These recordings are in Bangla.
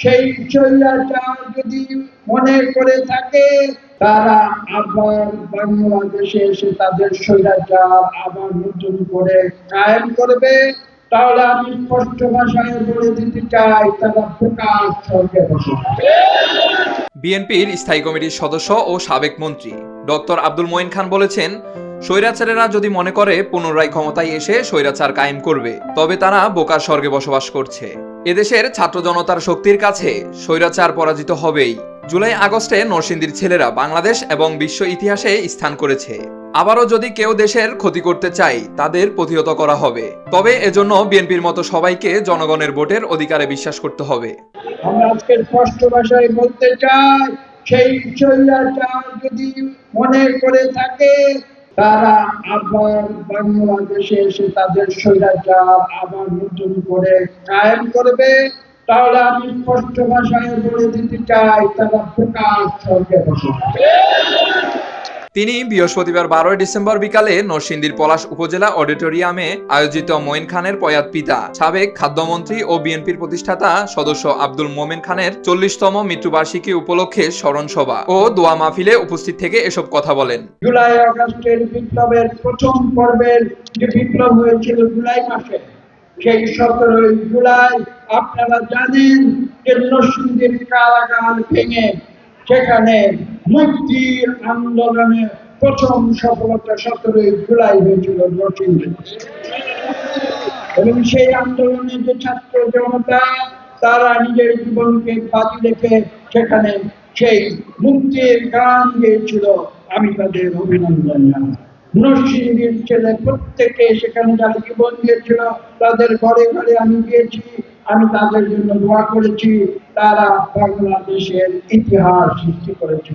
সেই স্বৈরাচার যদি মনে করে থাকে, তারা আবার বাংলাদেশে এসে তাদের স্বৈরাচার আবার নতুন করে কায়েম করবে। তাহলে আমি স্পষ্ট ভাষায় বলে দিতে চাই, তারা প্রকাশ বসে বিএনপির স্থায়ী কমিটির সদস্য ও সাবেক মন্ত্রী ডক্টর আব্দুল মঈন খান বলেছেন, স্বৈরাচারেরা যদি মনে করে পুনরায় ক্ষমতায় এসে স্বৈরাচার কায়েম করবে, তবে তারা বোকার স্বর্গে বসবাস করছে। এদেশের ছাত্র জনতার শক্তির কাছে স্বৈরাচার পরাজিত হবেই। জুলাই আগস্টে নরসিংদীর ছেলেরা বাংলাদেশ এবং বিশ্ব ইতিহাসে স্থান করেছে। আবারও যদি কেউ দেশের ক্ষতি করতে চায়, তাদের প্রতিহত করা হবে। তবে এজন্য বিএনপির মতো সবাইকে জনগণের ভোটের অধিকারে বিশ্বাস করতে হবে। চাই, সেই যদি মনে করে থাকে তারা আবার বাংলাদেশে এসে তাদের স্বৈরাচার আবার নতুন করে কায়েম করবে। তাহলে আমি স্পষ্ট ভাষায় বলে দিতে চাই, তারা প্রকাশ বসে। তিনি বৃহস্পতিবার বারোই ডিসেম্বর বিকালে নরসিংদীর পলাশ উপজেলা অডিটোরিয়ামে আয়োজিত মঈন খানের পয়াত পিতা, সাবেক খাদ্যমন্ত্রী ও বিএনপির প্রতিষ্ঠাতা সদস্য আব্দুল মোমেন খানের চল্লিশতম মৃত্যুবার্ষিকী উপলক্ষে স্মরণ সভা ও দোয়া মাহফিলে উপস্থিত থেকে এসব কথা বলেন। জুলাই আগস্টের বিপ্লবের প্রথম পর্বের যে বিপ্লব হয়েছিল জুলাই মাসে, সেই সতেরোই জুলাই আপনারা জানেন যে নরসিংদীর কারাগার ভেঙে সেখানে মুক্তির আন্দোলনে প্রথম সফলতা সতেরোই জুলাই হয়েছিল নরসিংদী এবং সেই আন্দোলনে যে ছাত্র জনতা, তারা নিজের জীবনকে বাজি রেখে সেখানে সেই মুক্তির গান গেয়েছিল। আমি তাদের অভিনন্দন জানাই। ছেলে প্রত্যেকে সেখানে যারা জীবন দিয়েছিল, তাদের ঘরে ঘরে আমি গিয়েছি, আমি তাদের জন্য দোয়া করেছি। তারা বাংলাদেশের ইতিহাস সৃষ্টি করেছে।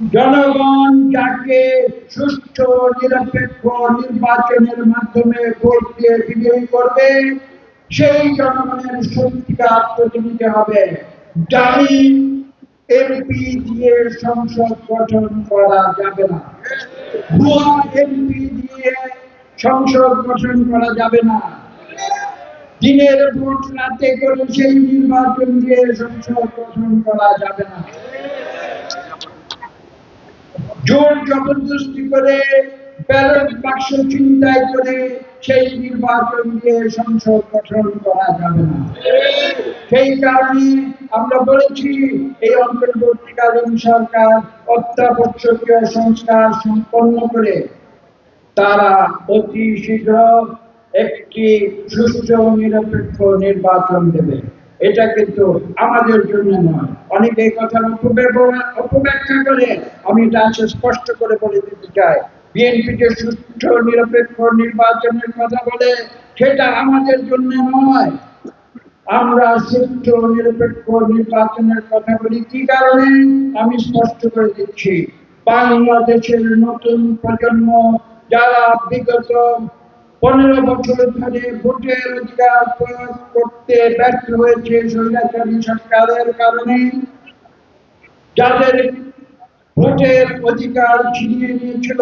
জনগণ যাকে সুষ্ঠু, নিরপেক্ষ নির্বাচনের মাধ্যমে ভোট দিয়ে বিজয়ী করবে, সেই জনগণের সত্যিকার প্রতিনিধি হবে। দামি এমপি দিয়ে সংসদ গঠন করা যাবে না। ভুয়া এমপি দিয়ে সংসদ গঠন করা যাবে না। দিনের ভোট রাতে করে সেই নির্বাচন দিয়ে সংসদ গঠন করা যাবে না। জোর জবরদস্তি করে ব্যালট বাক্স চিন্তায় করে সেই নির্বাচন দিয়ে সংসদ গঠন করা যাবে না। সেই কারণে আমরা বলেছি, এই অন্তর্বর্তীকালীন সরকার অত্যাবশ্যকীয় সংস্কার সম্পন্ন করে তারা অতি শীঘ্র একটি সুষ্ঠু নিরপেক্ষ নির্বাচন দেবে। এটা কিন্তু আমাদের জন্য নয় অনেকে এই কথার অপব্যাখ্যা করে আমি এটা আজকে স্পষ্ট করে বলে দিতে চাই। বিএনপি যে সুষ্ঠু, নিরপেক্ষ নির্বাচনের কথা বলে, সেটা আমাদের জন্য নয়। আমরা সুষ্ঠু, নিরপেক্ষ নির্বাচনের কথা বলি কি কারণে? আমি স্পষ্ট করে দিচ্ছি। বাংলাদেশের নতুন প্রজন্ম যারা বিগত পনেরো বছর ধরে ভোটের অধিকার প্রয়োগ করতে ব্যর্থ হয়েছে সরকারের কারণে। যাদের ভোটের অধিকার ছিনিয়ে নিয়েছিল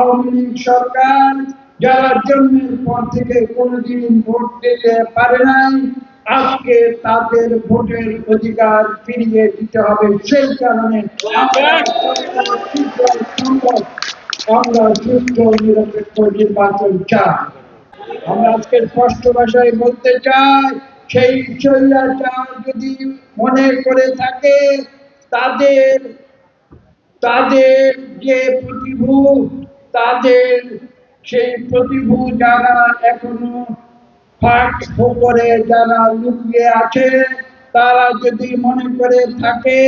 আওয়ামী লীগ সরকার, যারা জন্মের পর থেকে ভোট দিতে পারে নাই, আজকে তাদের ভোটের অধিকার ফিরিয়ে দিতে হবে। সেই কারণে আমরা সুস্থ নিরপেক্ষ নির্বাচন চাই। আমরা আজকে স্পষ্ট ভাষায় বলতে চাই, সেই স্বৈরাচার যদি মনে করে থাকে, তাদের তাদের যে প্রতিভু তাদের সেই প্রতিভু যারা এখনও ফাঁক করে যারা লুকিয়ে আছে, তারা যদি মনে করে থাকে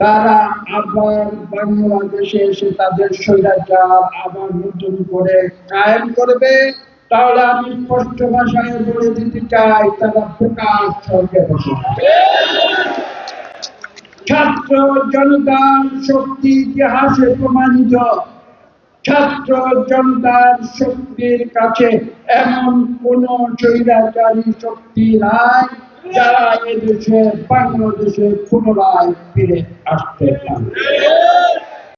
তারা আবার বাংলাদেশে এসে তাদের স্বৈরাচার আবার নতুন করে কায়েম করবে। তাহলে আমি স্পষ্ট ভাষায় বলে দিতে চাই, তারা প্রকাশ স্বর্গে ছাত্র জনতার শক্তি ইতিহাসে প্রমাণিত। ছাত্র জনতার শক্তির কাছে এমন কোন স্বৈরাচারী শক্তি নাই। যারা এদেশে বাংলাদেশে পুনরায় ফিরে আসতে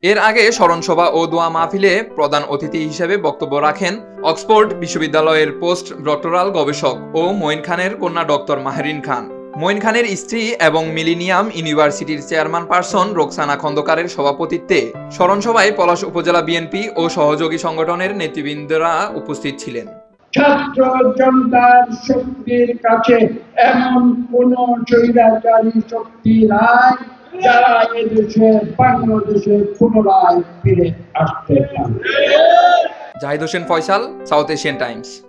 এর আগে স্মরণসভা ও দোয়া মাহফিলে প্রধান অতিথি হিসেবে বক্তব্য রাখেন অক্সফোর্ড বিশ্ববিদ্যালয়ের পোস্ট ডক্টরাল গবেষক ও মঈন খানের কন্যা ডক্টর মাহেরিন খান। মঈন খানের স্ত্রী এবং মিলিনিয়াম ইউনিভার্সিটির চেয়ারম্যান পারসন রোকসানা খন্দকারের সভাপতিত্বে স্মরণসভায় পলাশ উপজেলা বিএনপি ও সহযোগী সংগঠনের নেতৃবৃন্দরা উপস্থিত ছিলেন। ছাত্র জনতার শক্তির কাছে এমন কোন চৈরাচারী শক্তি নাই যারা এদেশে, বাংলাদেশে পুনরায় ফিরে আসতে পারে। Zahid Hossain Faisal, South Asian Times.